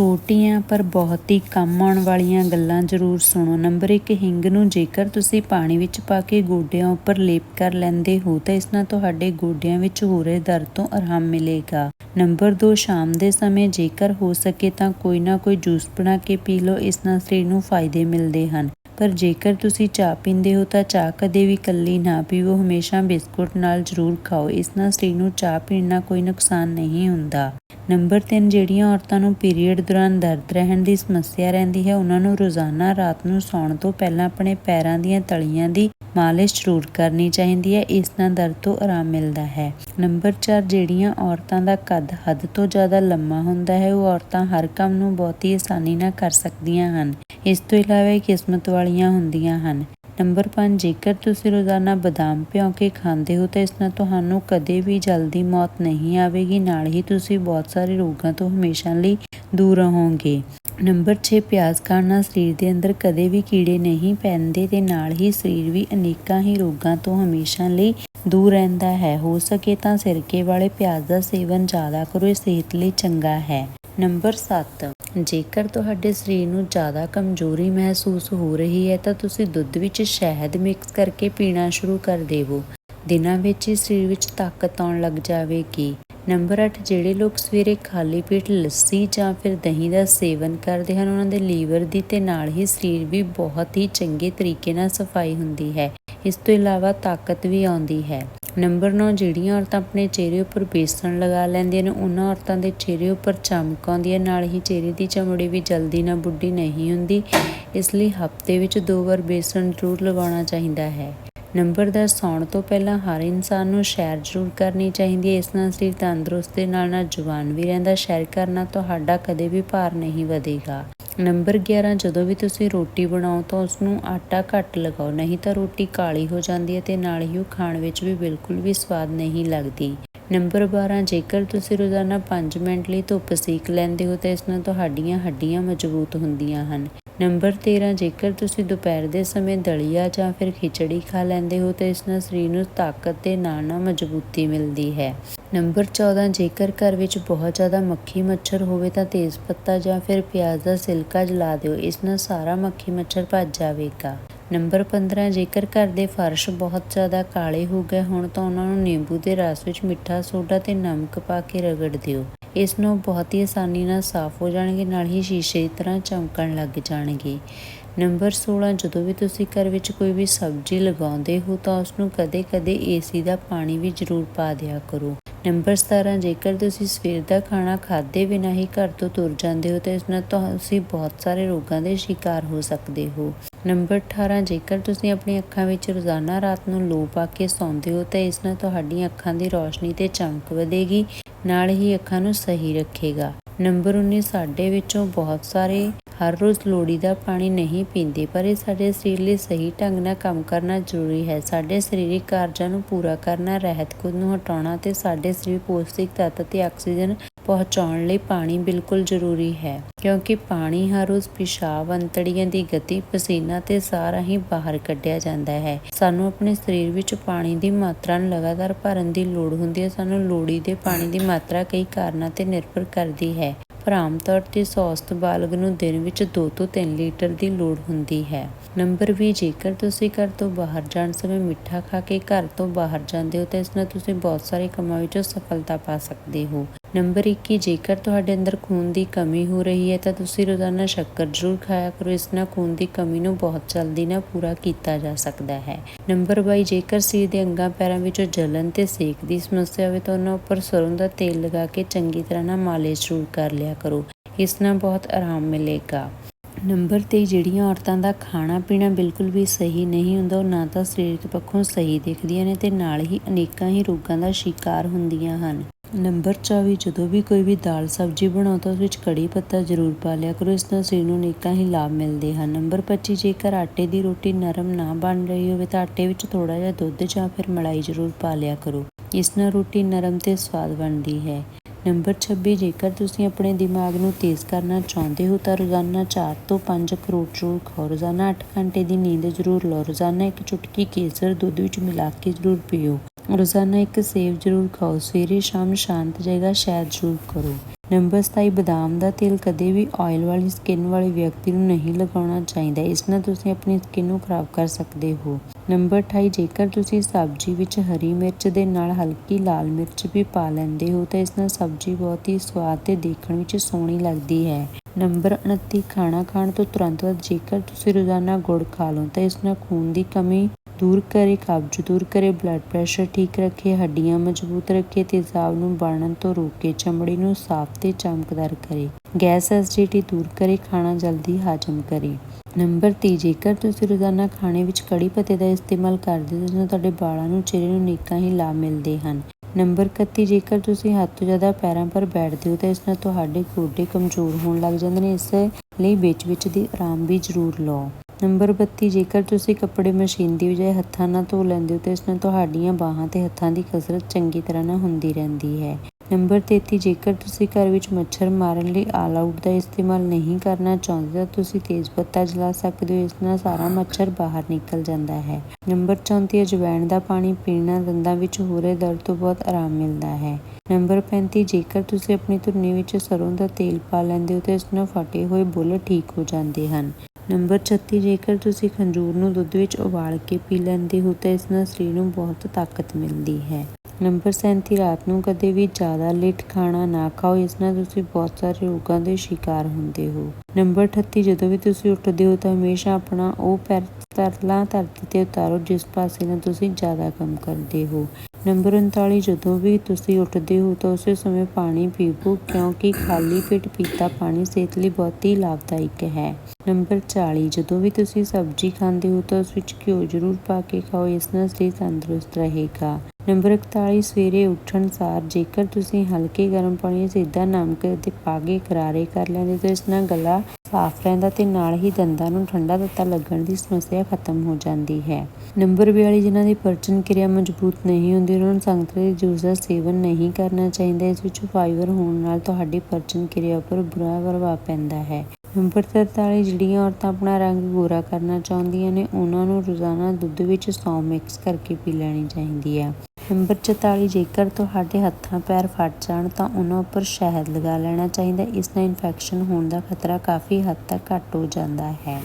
ਛੋਟੀਆਂ ਪਰ ਬਹੁਤ ਹੀ ਕੰਮ ਆਉਣ ਵਾਲੀਆਂ ਗੱਲਾਂ ਜ਼ਰੂਰ ਸੁਣੋ। ਨੰਬਰ 1 ਹਿੰਗ ਨੂੰ ਜੇਕਰ ਤੁਸੀਂ ਪਾਣੀ ਵਿੱਚ ਪਾ ਕੇ ਗੋਡਿਆਂ ਉੱਪਰ ਲੇਪ ਕਰ ਲੈਂਦੇ ਹੋ, ਤਾਂ ਇਸ ਨਾਲ ਤੁਹਾਡੇ ਗੋਡਿਆਂ ਵਿੱਚ ਹੋ ਰਹੇ ਦਰਦ ਤੋਂ ਆਰਾਮ ਮਿਲੇਗਾ। ਨੰਬਰ 2 ਸ਼ਾਮ ਦੇ ਸਮੇਂ ਜੇਕਰ ਹੋ ਸਕੇ ਤਾਂ ਕੋਈ ਨਾ ਕੋਈ ਜੂਸ ਬਣਾ ਕੇ ਪੀ ਲਓ। ਇਸ ਨਾਲ ਸਰੀਰ ਨੂੰ ਫਾਇਦੇ ਮਿਲਦੇ ਹਨ। ਪਰ ਜੇਕਰ ਤੁਸੀਂ ਚਾਹ ਪੀਂਦੇ ਹੋ ਤਾਂ ਚਾਹ ਕਦੇ ਵੀ ਇਕੱਲੀ ਨਾ ਪੀਵੋ, ਹਮੇਸ਼ਾ ਬਿਸਕੁਟ ਨਾਲ ਜ਼ਰੂਰ ਖਾਓ। ਇਸ ਨਾਲ ਸਰੀਰ ਨੂੰ ਚਾਹ ਪੀਣ ਨਾਲ ਕੋਈ ਨੁਕਸਾਨ ਨਹੀਂ ਹੁੰਦਾ। ਨੰਬਰ 3 ਜਿਹੜੀਆਂ ਔਰਤਾਂ ਨੂੰ ਪੀਰੀਅਡ ਦੌਰਾਨ ਦਰਦ ਰਹਿਣ ਦੀ ਸਮੱਸਿਆ ਰਹਿੰਦੀ ਹੈ, ਉਹਨਾਂ ਨੂੰ ਰੋਜ਼ਾਨਾ ਰਾਤ ਨੂੰ ਸੌਣ ਤੋਂ ਪਹਿਲਾਂ ਆਪਣੇ ਪੈਰਾਂ ਦੀਆਂ ਤਲੀਆਂ ਦੀ ਮਾਲਿਸ਼ ਜ਼ਰੂਰ ਕਰਨੀ ਚਾਹੀਦੀ ਹੈ, ਇਸ ਨਾਲ ਦਰਦ ਤੋਂ ਆਰਾਮ ਮਿਲਦਾ ਹੈ। ਨੰਬਰ 4 ਜਿਹੜੀਆਂ ਔਰਤਾਂ ਦਾ ਕੱਦ ਹੱਦ ਤੋਂ ਜ਼ਿਆਦਾ ਲੰਮਾ ਹੁੰਦਾ ਹੈ, ਉਹ ਔਰਤਾਂ ਹਰ ਕੰਮ ਨੂੰ ਬਹੁਤ ਹੀ ਆਸਾਨੀ ਨਾਲ ਕਰ ਸਕਦੀਆਂ ਹਨ। ਇਸ ਤੋਂ ਇਲਾਵਾ ਇਹ ਕਿਸਮਤ ਵਾਲੀਆਂ ਹੁੰਦੀਆਂ ਹਨ। ਨੰਬਰ 5 ਜੇਕਰ ਤੁਸੀਂ ਰੋਜ਼ਾਨਾ ਬਦਾਮ ਭਿਉਂ ਕੇ ਖਾਂਦੇ ਹੋ ਤਾਂ ਇਸ ਨਾਲ ਤੁਹਾਨੂੰ ਕਦੇ ਵੀ ਜਲਦੀ ਮੌਤ ਨਹੀਂ ਆਵੇਗੀ। ਨਾਲ ਹੀ ਤੁਸੀਂ ਬਹੁਤ ਸਾਰੇ ਰੋਗਾਂ ਤੋਂ ਹਮੇਸ਼ਾ ਲਈ ਦੂਰ ਰਹੋਗੇ। ਨੰਬਰ 6 ਪਿਆਜ਼ ਖਾਣ ਨਾਲ ਸਰੀਰ ਦੇ ਅੰਦਰ ਕਦੇ ਵੀ ਕੀੜੇ ਨਹੀਂ ਪੈਂਦੇ ਤੇ ਨਾਲ ਹੀ ਸਰੀਰ ਵੀ ਅਨੇਕਾਂ ਹੀ ਰੋਗਾਂ ਤੋਂ ਹਮੇਸ਼ਾ ਲਈ ਦੂਰ ਰਹਿੰਦਾ ਹੈ। ਹੋ ਸਕੇ ਤਾਂ ਸਿਰਕੇ ਵਾਲੇ ਪਿਆਜ਼ ਦਾ ਸੇਵਨ ਜ਼ਿਆਦਾ ਕਰੋ, ਇਹ ਸਿਹਤ ਲਈ ਚੰਗਾ ਹੈ। ਨੰਬਰ 7 ਜੇਕਰ ਤੁਹਾਡੇ ਸਰੀਰ ਨੂੰ ਜ਼ਿਆਦਾ ਕਮਜ਼ੋਰੀ ਮਹਿਸੂਸ ਹੋ ਰਹੀ ਹੈ, ਤਾਂ ਤੁਸੀਂ ਦੁੱਧ ਵਿੱਚ ਸ਼ਹਿਦ ਮਿਕਸ ਕਰਕੇ ਪੀਣਾ ਸ਼ੁਰੂ ਕਰ ਦੇਵੋ। ਦਿਨਾਂ ਵਿੱਚ ਹੀ ਸਰੀਰ ਵਿੱਚ ਤਾਕਤ ਆਉਣ ਲੱਗ ਜਾਵੇਗੀ। ਨੰਬਰ 8 ਜਿਹੜੇ ਲੋਕ ਸਵੇਰੇ ਖਾਲੀ ਪੇਟ ਲੱਸੀ ਜਾਂ ਫਿਰ ਦਹੀਂ ਦਾ ਸੇਵਨ ਕਰਦੇ ਹਨ, ਉਹਨਾਂ ਦੇ ਲੀਵਰ ਦੀ ਤੇ ਨਾਲ ਹੀ ਸਰੀਰ ਵੀ ਬਹੁਤ ਹੀ ਚੰਗੇ ਤਰੀਕੇ ਨਾਲ ਸਫ਼ਾਈ ਹੁੰਦੀ ਹੈ। ਇਸ ਤੋਂ ਇਲਾਵਾ ਤਾਕਤ ਵੀ ਆਉਂਦੀ ਹੈ। ਨੰਬਰ 9 ਜਿਹੜੀਆਂ ਔਰਤਾਂ ਆਪਣੇ ਚਿਹਰੇ ਉੱਪਰ ਬੇਸਣ ਲਗਾ ਲੈਂਦੀਆਂ ਨੇ, ਉਹਨਾਂ ਔਰਤਾਂ ਦੇ ਚਿਹਰੇ ਉੱਪਰ ਚਮਕ ਆਉਂਦੀ ਹੈ, ਨਾਲ ਹੀ ਚਿਹਰੇ ਦੀ ਚਮੜੀ ਵੀ ਜਲਦੀ ਨਾਲ ਬੁੱਢੀ ਨਹੀਂ ਹੁੰਦੀ, ਇਸ ਲਈ ਹਫ਼ਤੇ ਵਿੱਚ ਦੋ ਵਾਰ ਬੇਸਣ ਜ਼ਰੂਰ ਲਗਾਉਣਾ ਚਾਹੀਦਾ ਹੈ। ਨੰਬਰ 10 ਸੌਣ ਤੋਂ ਪਹਿਲਾਂ ਹਰ ਇਨਸਾਨ ਨੂੰ ਸੈਰ ਜ਼ਰੂਰ ਕਰਨੀ ਚਾਹੀਦੀ ਹੈ, ਇਸ ਨਾਲ ਸਰੀਰ ਤੰਦਰੁਸਤ ਦੇ ਨਾਲ ਨਾਲ ਜਵਾਨ ਵੀ ਰਹਿੰਦਾ, ਸੈਰ ਕਰਨਾ ਤੁਹਾਡਾ ਕਦੇ ਵੀ ਭਾਰ ਨਹੀਂ ਵਧੇਗਾ। ਨੰਬਰ 11 ਜਦੋਂ ਵੀ ਤੁਸੀਂ ਰੋਟੀ ਬਣਾਓ ਤਾਂ ਉਸ ਨੂੰ ਆਟਾ ਘੱਟ ਲਗਾਓ, ਨਹੀਂ ਤਾਂ ਰੋਟੀ ਕਾਲੀ ਹੋ ਜਾਂਦੀ ਹੈ ਤੇ ਨਾਲ ਹੀ ਉਹ ਖਾਣ ਵਿੱਚ ਵੀ ਬਿਲਕੁਲ ਵੀ ਸਵਾਦ ਨਹੀਂ ਲੱਗਦੀ। ਨੰਬਰ 12 ਜੇਕਰ ਤੁਸੀਂ ਰੋਜ਼ਾਨਾ 5 ਮਿੰਟ ਲਈ ਧੁੱਪ ਸੇਕ ਲੈਂਦੇ ਹੋ ਤਾਂ ਇਸ ਨਾਲ ਤੁਹਾਡੀਆਂ ਹੱਡੀਆਂ ਮਜ਼ਬੂਤ ਹੁੰਦੀਆਂ ਹਨ। ਨੰਬਰ 13 ਜੇਕਰ ਤੁਸੀਂ ਦੁਪਹਿਰ ਦੇ ਸਮੇਂ ਦਲੀਆ ਜਾਂ ਫਿਰ ਖਿਚੜੀ ਖਾ ਲੈਂਦੇ ਹੋ ਤਾਂ ਇਸ ਨਾਲ ਸਰੀਰ ਨੂੰ ਤਾਕਤ ਤੇ ਨਾਲ ਨਾਲ ਮਜ਼ਬੂਤੀ ਮਿਲਦੀ ਹੈ। ਨੰਬਰ 14 ਜੇਕਰ ਘਰ ਵਿੱਚ ਬਹੁਤ ਜ਼ਿਆਦਾ ਮੱਖੀ ਮੱਛਰ ਹੋਵੇ ਤਾਂ ਤੇਜ਼ ਪੱਤਾ ਜਾਂ ਫਿਰ ਪਿਆਜ਼ ਦਾ ਸਿਲਕਾ ਜਲਾ ਦਿਓ। ਇਸ ਨਾਲ ਸਾਰਾ ਮੱਖੀ ਮੱਛਰ ਭੱਜ ਜਾਵੇਗਾ। ਨੰਬਰ 15 ਜੇਕਰ ਘਰ ਦੇ ਫਰਸ਼ ਬਹੁਤ ਜ਼ਿਆਦਾ ਕਾਲੇ ਹੋ ਗਏ ਹੋਣ ਤਾਂ ਉਹਨਾਂ ਨੂੰ ਨਿੰਬੂ ਦੇ ਰਸ ਵਿੱਚ ਮਿੱਠਾ ਸੋਡਾ ਤੇ ਨਮਕ ਪਾ ਕੇ ਰਗੜ ਦਿਓ। ਇਸ ਨੂੰ ਬਹੁਤ ਹੀ ਆਸਾਨੀ ਨਾਲ ਸਾਫ਼ ਹੋ ਜਾਣਗੇ, ਨਾਲ ਹੀ ਸ਼ੀਸ਼ੇ ਦੀ ਤਰ੍ਹਾਂ ਚਮਕਣ ਲੱਗ ਜਾਣਗੇ। ਨੰਬਰ 16 ਜਦੋਂ ਵੀ ਤੁਸੀਂ ਘਰ ਵਿੱਚ ਕੋਈ ਵੀ ਸਬਜ਼ੀ ਲਗਾਉਂਦੇ ਹੋ ਤਾਂ ਉਸ ਨੂੰ ਕਦੇ-ਕਦੇ ਏਸੀ ਦਾ ਪਾਣੀ ਵੀ ਜ਼ਰੂਰ ਪਾ ਦਿਆ ਕਰੋ। ਨੰਬਰ 17 ਜੇਕਰ ਤੁਸੀਂ ਸਵੇਰ ਦਾ ਖਾਣਾ ਖਾਦੇ ਬਿਨਾਂ ਹੀ ਘਰ ਤੋਂ ਤੁਰ ਜਾਂਦੇ ਹੋ, ਤਾਂ ਇਸ ਨਾਲ ਤੁਸੀਂ ਬਹੁਤ ਸਾਰੇ ਰੋਗਾਂ ਦੇ ਸ਼ਿਕਾਰ ਹੋ ਸਕਦੇ ਹੋ। ਨੰਬਰ 18 ਜੇਕਰ ਤੁਸੀਂ ਆਪਣੀ ਅੱਖਾਂ ਵਿੱਚ ਰੋਜ਼ਾਨਾ ਰਾਤ ਨੂੰ ਲੋ ਪਾ ਕੇ ਸੌਂਦੇ ਹੋ, ਤਾਂ ਇਸ ਨਾਲ ਤੁਹਾਡੀਆਂ ਅੱਖਾਂ ਦੀ ਰੌਸ਼ਨੀ ਤੇ ਚਮਕ ਵਧੇਗੀ, ਨਾਲ ਹੀ ਅੱਖਾਂ ਨੂੰ ਸਹੀ ਰੱਖੇਗਾ। ਨੰਬਰ 19 ਸਾਡੇ ਵਿੱਚੋਂ ਬਹੁਤ ਸਾਰੇ ਹਰ ਰੋਜ਼ ਲੋੜੀ ਦਾ ਪਾਣੀ ਨਹੀਂ ਪੀਂਦੇ, ਪਰ ਇਹ ਸਾਡੇ ਸਰੀਰ ਲਈ ਸਹੀ ਢੰਗ ਨਾਲ ਕੰਮ ਕਰਨਾ ਜ਼ਰੂਰੀ ਹੈ। ਸਾਡੇ ਸਰੀਰਕ ਕਾਰਜਾਂ ਨੂੰ ਪੂਰਾ ਕਰਨਾ, ਰਹਿਤ ਖੁਦ ਨੂੰ ਹਟਾਉਣਾ ਤੇ ਸਾਡੇ ਸਰੀਰ ਪੌਸ਼ਟਿਕ ਤੱਤ ਤੇ ਆਕਸੀਜਨ ਪਹੁੰਚਾਉਣ ਲਈ ਪਾਣੀ ਬਿਲਕੁਲ ਜ਼ਰੂਰੀ ਹੈ। ਕਿਉਂਕਿ ਪਾਣੀ ਹਰ ਰੋਜ਼ ਪਿਸ਼ਾਬ, ਅੰਤੜੀਆਂ ਦੀ ਗਤੀ, ਪਸੀਨਾ ਤੇ ਸਾਹ ਰਾਹੀਂ ਬਾਹਰ ਕੱਢਿਆ ਜਾਂਦਾ ਹੈ। ਸਾਨੂੰ ਆਪਣੇ ਸਰੀਰ ਵਿੱਚ ਪਾਣੀ ਦੀ ਮਾਤਰਾ ਨੂੰ ਲਗਾਤਾਰ ਭਰਨ ਦੀ ਲੋੜ ਹੁੰਦੀ ਹੈ। ਸਾਨੂੰ ਲੋੜੀ ਦੇ ਪਾਣੀ ਦੀ ਮਾਤਰਾ ਕਈ ਕਾਰਨਾਂ ਤੇ ਨਿਰਭਰ ਕਰਦੀ ਹੈ। ਪਰ ਆਮ ਤੌਰ ਤੇ ਸੌਸਤ ਬਾਲਗ ਨੂੰ ਦਿਨ ਵਿੱਚ 2 ਤੋਂ 3 ਲੀਟਰ ਦੀ ਲੋੜ ਹੁੰਦੀ ਹੈ। ਨੰਬਰ 20 ਜੇਕਰ ਤੁਸੀਂ ਘਰ ਤੋਂ ਬਾਹਰ ਜਾਣ ਸਮੇਂ ਮਿੱਠਾ ਖਾ ਕੇ ਘਰ ਤੋਂ ਬਾਹਰ ਜਾਂਦੇ ਹੋ, ਤਾਂ ਇਸ ਨਾਲ ਤੁਸੀਂ ਬਹੁਤ ਸਾਰੇ ਕੰਮਾਂ ਵਿੱਚ ਸਫਲਤਾ ਪਾ ਸਕਦੇ ਹੋ। ਨੰਬਰ 21 ਜੇਕਰ ਤੁਹਾਡੇ ਅੰਦਰ ਖੂਨ ਦੀ ਕਮੀ ਹੋ ਰਹੀ ਹੈ, ਤਾਂ ਤੁਸੀਂ ਰੋਜ਼ਾਨਾ ਸ਼ੱਕਰ ਜ਼ਰੂਰ ਖਾਇਆ ਕਰੋ। ਇਸ ਨਾਲ ਖੂਨ ਦੀ ਕਮੀ ਨੂੰ ਬਹੁਤ ਜਲਦੀ ਨਾਲ ਪੂਰਾ ਕੀਤਾ ਜਾ ਸਕਦਾ ਹੈ। ਨੰਬਰ 22 ਜੇਕਰ ਸਰੀਰ ਦੇ ਅੰਗਾਂ ਪੈਰਾਂ ਵਿੱਚੋਂ ਜਲਨ ਤੇ ਸੇਕ ਦੀ ਸਮੱਸਿਆ ਹੋਵੇ, ਤਾਂ ਉਹਨਾਂ ਉੱਪਰ ਸਰੋਂ ਦਾ ਤੇਲ ਲਗਾ ਕੇ ਚੰਗੀ ਤਰ੍ਹਾਂ ਨਾਲ ਮਾਲਿਸ਼ ਜ਼ਰੂਰ ਕਰ ਲਿਆ ਕਰੋ। ਇਸ ਨਾਲ ਬਹੁਤ ਆਰਾਮ ਮਿਲੇਗਾ। ਨੰਬਰ 23 ਜਿਹੜੀਆਂ ਔਰਤਾਂ ਦਾ ਖਾਣਾ ਪੀਣਾ ਬਿਲਕੁਲ ਵੀ ਸਹੀ ਨਹੀਂ ਹੁੰਦਾ, ਉਹ ਨਾ ਤਾਂ ਸਰੀਰਕ ਪੱਖੋਂ ਸਹੀ ਦਿਖਦੀਆਂ ਨੇ ਤੇ ਨਾਲ ਹੀ ਅਨੇਕਾਂ ਹੀ ਰੋਗਾਂ ਦਾ ਸ਼ਿਕਾਰ ਹੁੰਦੀਆਂ ਹਨ। ਨੰਬਰ 24 ਜਦੋਂ ਵੀ ਕੋਈ ਵੀ ਦਾਲ ਸਬਜ਼ੀ ਬਣਾਓ ਤਾਂ ਉਸ ਵਿੱਚ ਕੜੀ ਪੱਤਾ ਜ਼ਰੂਰ ਪਾ ਲਿਆ ਕਰੋ, ਇਸ ਨਾਲ ਸਰੀਰ ਨੂੰ ਅਨੇਕਾਂ ਹੀ ਲਾਭ ਮਿਲਦੇ ਹਨ। ਨੰਬਰ 25 ਜੇਕਰ ਆਟੇ ਦੀ ਰੋਟੀ ਨਰਮ ਨਾ ਬਣ ਰਹੀ ਹੋਵੇ ਤਾਂ ਆਟੇ ਵਿੱਚ ਥੋੜਾ ਜਿਹਾ ਦੁੱਧ ਜਾਂ ਫਿਰ ਮਲਾਈ ਜ਼ਰੂਰ ਪਾ ਲਿਆ ਕਰੋ। ਇਸ ਨਾਲ ਰੋਟੀ ਨਰਮ ਤੇ ਸਵਾਦ ਬਣਦੀ ਹੈ। ਨੰਬਰ 26 ਜੇਕਰ ਤੁਸੀਂ ਆਪਣੇ ਦਿਮਾਗ ਨੂੰ ਤੇਜ਼ ਕਰਨਾ ਚਾਹੁੰਦੇ ਹੋ, ਤਾਂ ਰੋਜ਼ਾਨਾ 4 ਤੋਂ 5 ਅਖਰੋਟ ਜ਼ਰੂਰ ਖਾਓ। ਰੋਜ਼ਾਨਾ 8 ਘੰਟੇ ਦੀ ਨੀਂਦ ਜ਼ਰੂਰ ਲਓ। ਰੋਜ਼ਾਨਾ ਇੱਕ ਚੁਟਕੀ ਕੇਸਰ ਦੁੱਧ ਵਿੱਚ ਮਿਲਾ ਕੇ ਜ਼ਰੂਰ ਪੀਓ। ਰੋਜ਼ਾਨਾ ਇੱਕ ਸੇਬ ਜ਼ਰੂਰ ਖਾਓ, ਸਵੇਰੇ ਸ਼ਾਮ ਸ਼ਾਂਤ ਜਗ੍ਹਾ ਸ਼ੈਰ ਜ਼ਰੂਰ ਕਰੋ। ਨੰਬਰ 27 ਬਦਾਮ ਦਾ ਤੇਲ ਕਦੇ ਵੀ ਆਇਲ ਵਾਲੀ ਸਕਿਨ ਵਾਲੇ ਵਿਅਕਤੀ ਨੂੰ ਨਹੀਂ ਲਗਾਉਣਾ ਚਾਹੀਦਾ, ਇਸ ਨਾਲ ਤੁਸੀਂ ਆਪਣੀ ਸਕਿਨ ਨੂੰ ਖਰਾਬ ਕਰ ਸਕਦੇ ਹੋ। ਨੰਬਰ 28 ਜੇਕਰ ਤੁਸੀਂ ਸਬਜ਼ੀ ਵਿੱਚ ਹਰੀ ਮਿਰਚ ਦੇ ਨਾਲ ਹਲਕੀ ਲਾਲ ਮਿਰਚ ਵੀ ਪਾ ਲੈਂਦੇ ਹੋ, ਤਾਂ ਇਸ ਨਾਲ ਸਬਜ਼ੀ ਬਹੁਤ ਹੀ ਸਵਾਦ ਤੇ ਦੇਖਣ ਵਿੱਚ ਸੋਹਣੀ ਲੱਗਦੀ ਹੈ। ਨੰਬਰ 29 ਖਾਣਾ ਖਾਣ ਤੋਂ ਤੁਰੰਤ ਬਾਅਦ ਜੇਕਰ ਤੁਸੀਂ ਰੋਜ਼ਾਨਾ ਗੁੜ ਖਾ ਲਓ, ਤਾਂ ਇਸ ਨਾਲ ਖੂਨ ਦੀ ਕਮੀ ਦੂਰ ਕਰੇ, ਕਬਜ਼ ਦੂਰ ਕਰੇ ਬਲੱਡ ਪ੍ਰੈਸ਼ਰ ਠੀਕ ਰੱਖੇ, ਹੱਡੀਆਂ ਮਜ਼ਬੂਤ ਰੱਖੇ ਤੇਜ਼ਾਬ ਨੂੰ ਬਣਨ ਤੋਂ ਰੋਕੇ, ਚਮੜੀ ਨੂੰ ਸਾਫ਼ ਤੇ ਚਮਕਦਾਰ ਕਰੇ। ਗੈਸ ਐਸਿਡਿਟੀ ਦੂਰ ਕਰੇ, ਖਾਣਾ ਜਲਦੀ ਹਾਜ਼ਮ ਕਰੇ। ਨੰਬਰ 30 ਜੇਕਰ ਤੁਸੀਂ ਰੋਜ਼ਾਨਾ ਖਾਣੇ ਵਿੱਚ ਕੜੀ ਪੱਤੇ ਦਾ ਇਸਤੇਮਾਲ ਕਰਦੇ ਹੋ, ਤਾਂ ਤੁਹਾਡੇ ਵਾਲਾਂ ਨੂੰ ਚਿਹਰੇ ਨੂੰ ਨੇਕਾਂ ਹੀ ਲਾਭ ਮਿਲਦੇ ਹਨ। ਨੰਬਰ 31 ਜੇਕਰ ਤੁਸੀਂ ਹੱਦ ਤੋਂ ਜ਼ਿਆਦਾ ਪੈਰਾਂ ਪਰ ਬੈਠਦੇ ਹੋ, ਤਾਂ ਇਸ ਨਾਲ ਤੁਹਾਡੇ ਗੋਡੇ ਕਮਜ਼ੋਰ ਹੋਣ ਲੱਗ ਜਾਂਦੇ ਨੇ, ਇਸ ਲਈ ਵਿੱਚ ਵਿੱਚ ਦੀ ਆਰਾਮ ਵੀ ਜ਼ਰੂਰ ਲਓ। ਨੰਬਰ 32 ਜੇਕਰ ਤੁਸੀਂ ਕੱਪੜੇ ਮਸ਼ੀਨ ਦੀ ਬਜਾਏ ਹੱਥਾਂ ਨਾਲ ਧੋ ਲੈਂਦੇ ਹੋ, ਤਾਂ ਇਸ ਨਾਲ ਤੁਹਾਡੀਆਂ ਬਾਹਾਂ ਤੇ ਹੱਥਾਂ ਦੀ ਕਸਰਤ ਚੰਗੀ ਤਰ੍ਹਾਂ ਨਾਲ ਹੁੰਦੀ ਰਹਿੰਦੀ ਹੈ। ਨੰਬਰ 33 ਜੇਕਰ ਤੁਸੀਂ ਘਰ ਵਿੱਚ ਮੱਛਰ ਮਾਰਨ ਲਈ ਆਲ ਆਊਟ ਦਾ ਇਸਤੇਮਾਲ ਨਹੀਂ ਕਰਨਾ ਚਾਹੁੰਦੇ, ਤਾਂ ਤੁਸੀਂ ਤੇਜ਼ ਪੱਤਾ ਜਲਾ ਸਕਦੇ ਹੋ, ਇਸ ਨਾਲ ਸਾਰਾ ਮੱਛਰ ਬਾਹਰ ਨਿਕਲ ਜਾਂਦਾ ਹੈ। ਨੰਬਰ 34 ਅਜਵਾਇਣ ਦਾ ਪਾਣੀ ਪੀਣਾ ਦੰਦਾਂ ਵਿੱਚ ਹੋ ਰਹੇ ਦਰਦ ਤੋਂ ਬਹੁਤ ਆਰਾਮ ਮਿਲਦਾ ਹੈ। ਨੰਬਰ 35 ਜੇਕਰ ਤੁਸੀਂ ਆਪਣੀ ਧੁਰਨੀ ਵਿੱਚ ਸਰੋਂ ਦਾ ਤੇਲ ਪਾ ਲੈਂਦੇ ਹੋ, ਤਾਂ ਇਸ ਨਾਲ ਫਟੇ ਹੋਏ ਬੁੱਲ ਠੀਕ ਹੋ ਜਾਂਦੇ ਹਨ। ਨੰਬਰ 36 ਜੇਕਰ ਤੁਸੀਂ ਖੰਜੂਰ ਨੂੰ ਦੁੱਧ ਵਿੱਚ ਉਬਾਲ ਕੇ ਪੀ ਲੈਂਦੇ ਹੋ ਤਾਂ ਇਸ ਨਾਲ ਸਰੀਰ ਨੂੰ ਬਹੁਤ ਤਾਕਤ ਮਿਲਦੀ ਹੈ। ਨੰਬਰ 37 ਰਾਤ ਨੂੰ ਕਦੇ ਵੀ ਜ਼ਿਆਦਾ ਲੇਟ ਖਾਣਾ ਨਾ ਖਾਓ, ਇਸ ਨਾਲ ਤੁਸੀਂ ਬਹੁਤ ਸਾਰੇ ਰੋਗਾਂ ਦੇ ਸ਼ਿਕਾਰ ਹੁੰਦੇ ਹੋ। ਨੰਬਰ 38 ਜਦੋਂ ਵੀ ਤੁਸੀਂ ਉੱਠਦੇ ਹੋ ਤਾਂ ਹਮੇਸ਼ਾ ਆਪਣਾ ਉਹ ਪੈਰ ਤਰਲਾ ਧਰਤੀ ਤੇ ਉਤਾਰੋ, ਜਿਸ ਪਾਸੇ ਨਾਲ ਤੁਸੀਂ ਜ਼ਿਆਦਾ ਕੰਮ ਕਰਦੇ ਹੋ। ਨੰਬਰ 39 ਜਦੋਂ ਵੀ ਤੁਸੀਂ ਉੱਠਦੇ ਹੋ ਤਾਂ ਉਸੇ ਸਮੇਂ ਪਾਣੀ ਪੀਵੋ, ਕਿਉਂਕਿ ਖਾਲੀ ਪੇਟ ਪੀਤਾ ਪਾਣੀ ਸਿਹਤ ਲਈ ਬਹੁਤ ਹੀ ਲਾਭਦਾਇਕ ਹੈ। ਨੰਬਰ 40 ਜਦੋਂ ਵੀ ਤੁਸੀਂ ਸਬਜ਼ੀ ਖਾਂਦੇ ਹੋ ਤਾਂ ਉਸ ਵਿੱਚ ਘਿਓ ਜ਼ਰੂਰ ਪਾ ਕੇ ਖਾਓ, ਇਸ ਨਾਲ ਸਰੀਰ ਤੰਦਰੁਸਤ ਰਹੇਗਾ। ਨੰਬਰ 41 ਸਵੇਰੇ ਉੱਠਣ ਸਾਰ ਜੇਕਰ ਤੁਸੀਂ ਹਲਕੇ ਗਰਮ ਪਾਣੀ ਸਿੱਧਾ ਨਮਕ ਅਤੇ ਪਾ ਕੇ ਕਰਾਰੇ ਕਰ ਲੈਂਦੇ ਤਾਂ ਇਸ ਨਾਲ ਗਲਾ ਸਾਫ਼ ਰਹਿੰਦਾ ਤੇ ਨਾਲ ਹੀ ਦੰਦਾਂ ਨੂੰ ਠੰਡਾ ਤੱਤਾ ਲੱਗਣ ਦੀ ਸਮੱਸਿਆ ਖਤਮ ਹੋ ਜਾਂਦੀ ਹੈ। ਨੰਬਰ 42 ਜਿਨ੍ਹਾਂ ਦੀ ਪਰਚਨ ਕਿਰਿਆ ਮਜ਼ਬੂਤ ਨਹੀਂ ਹੁੰਦੀ, ਉਹਨਾਂ ਨੂੰ ਸੰਤਰੇ ਦੇ ਜੂਸ ਦਾ ਸੇਵਨ ਨਹੀਂ ਕਰਨਾ ਚਾਹੀਦਾ ਇਸ ਵਿੱਚ ਫਾਈਬਰ ਹੋਣ ਨਾਲ ਤੁਹਾਡੀ ਪਰਚਨ ਕਿਰਿਆ ਉੱਪਰ ਬੁਰਾ ਪ੍ਰਭਾਵ ਪੈਂਦਾ ਹੈ। ਨੰਬਰ 43 ਜਿਹੜੀਆਂ ਔਰਤਾਂ ਆਪਣਾ ਰੰਗ ਗੋਰਾ ਕਰਨਾ ਚਾਹੁੰਦੀਆਂ ਨੇ, ਉਹਨਾਂ ਨੂੰ ਰੋਜ਼ਾਨਾ ਦੁੱਧ ਵਿੱਚ ਸੌਂ ਮਿਕਸ ਕਰਕੇ ਪੀ ਲੈਣੀ ਚਾਹੀਦੀ ਹੈ। ਨੰਬਰ 44 ਜੇਕਰ ਤੁਹਾਡੇ ਹੱਥਾਂ ਪੈਰ ਫਟ ਜਾਣ ਤਾਂ ਉਹਨਾਂ ਉੱਪਰ ਸ਼ਹਿਦ ਲਗਾ ਲੈਣਾ ਚਾਹੀਦਾ ਇਸ ਨਾਲ ਇਨਫੈਕਸ਼ਨ ਹੋਣ ਦਾ ਖਤਰਾ ਕਾਫੀ ਹੱਦ ਤੱਕ ਘੱਟ ਹੋ ਜਾਂਦਾ ਹੈ।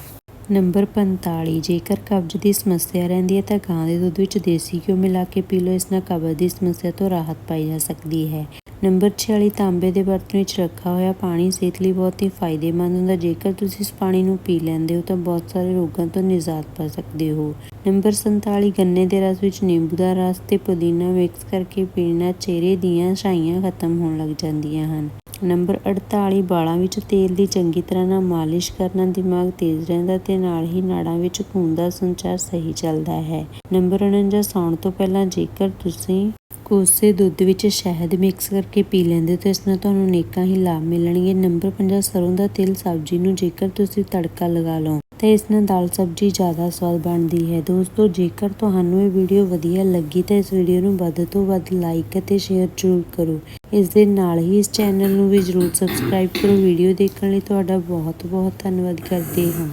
ਨੰਬਰ 45 ਜੇਕਰ ਕਬਜ਼ ਦੀ ਸਮੱਸਿਆ ਰਹਿੰਦੀ ਹੈ ਤਾਂ ਗਾਂ ਦੇ ਦੁੱਧ ਵਿੱਚ ਦੇਸੀ ਘਿਓ ਮਿਲਾ ਕੇ ਪੀ ਲਓ। ਇਸ ਨਾਲ ਕਬਜ਼ ਦੀ ਸਮੱਸਿਆ ਤੋਂ ਰਾਹਤ ਪਾਈ ਜਾ ਸਕਦੀ ਹੈ। ਨੰਬਰ 46 ਤਾਂਬੇ ਦੇ ਬਰਤਨ ਵਿੱਚ ਰੱਖਾ ਹੋਇਆ ਪਾਣੀ ਸਿਹਤ ਲਈ ਬਹੁਤ ਹੀ ਫਾਇਦੇਮੰਦ ਹੁੰਦਾ। ਜੇਕਰ ਤੁਸੀਂ ਇਸ ਪਾਣੀ ਨੂੰ ਪੀ ਲੈਂਦੇ ਹੋ ਤਾਂ ਬਹੁਤ ਸਾਰੇ ਰੋਗਾਂ ਤੋਂ ਨਿਜਾਤ ਪਾ ਸਕਦੇ ਹੋ। ਨੰਬਰ 47 ਗੰਨੇ ਦੇ ਰਸ ਵਿੱਚ ਨਿੰਬੂ ਦਾ ਰਸ ਤੇ ਪੁਦੀਨਾ ਮਿਕਸ ਕਰਕੇ ਪੀਣਾ ਚਿਹਰੇ ਦੀਆਂ ਛਾਈਆਂ ਖਤਮ ਹੋਣ ਲੱਗ ਜਾਂਦੀਆਂ ਹਨ। ਨੰਬਰ 48 ਵਾਲਾਂ ਵਿੱਚ ਤੇਲ ਦੀ ਚੰਗੀ ਤਰ੍ਹਾਂ ਨਾਲ ਮਾਲਿਸ਼ ਕਰਨਾ ਦਿਮਾਗ ਤੇਜ਼ ਰਹਿੰਦਾ ਤੇ ਨਾਲ ਹੀ ਨਾੜਾਂ ਵਿੱਚ ਖੂਨ ਦਾ ਸੰਚਾਰ ਸਹੀ ਚੱਲਦਾ ਹੈ। ਨੰਬਰ 49 ਸੌਣ ਤੋਂ ਪਹਿਲਾਂ ਜੇਕਰ ਤੁਸੀਂ ਕੋਸੇ ਦੁੱਧ ਵਿੱਚ ਸ਼ਹਿਦ ਮਿਕਸ ਕਰਕੇ ਪੀ ਲੈਂਦੇ ਹੋ ਤਾਂ ਇਸ ਨਾਲ ਤੁਹਾਨੂੰ ਨੇਕਾਂ ਹੀ ਲਾਭ ਮਿਲਣਗੇ। ਨੰਬਰ 50 ਸਰੋਂ ਦਾ ਤੇਲ, ਸਬਜ਼ੀ ਨੂੰ ਜੇਕਰ ਤੁਸੀਂ ਤੜਕਾ ਲਗਾ ਲਓ, ਤਾਂ ਇਸ ਨਾਲ ਦਾਲ ਸਬਜ਼ੀ ਜ਼ਿਆਦਾ ਸਵਾਦ ਬਣਦੀ ਹੈ। ਦੋਸਤੋ, ਜੇਕਰ ਤੁਹਾਨੂੰ ਇਹ ਵੀਡੀਓ ਵਧੀਆ ਲੱਗੀ, ਤਾਂ ਇਸ ਵੀਡੀਓ ਨੂੰ ਵੱਧ ਤੋਂ ਵੱਧ ਲਾਈਕ ਅਤੇ ਸ਼ੇਅਰ ਜ਼ਰੂਰ ਕਰੋ। ਇਸ ਦੇ ਨਾਲ ਹੀ ਇਸ ਚੈਨਲ ਨੂੰ ਵੀ ਜ਼ਰੂਰ ਸਬਸਕ੍ਰਾਈਬ ਕਰੋ। ਵੀਡੀਓ ਦੇਖਣ ਲਈ ਤੁਹਾਡਾ ਬਹੁਤ ਬਹੁਤ ਧੰਨਵਾਦ ਕਰਦੇ ਹਾਂ।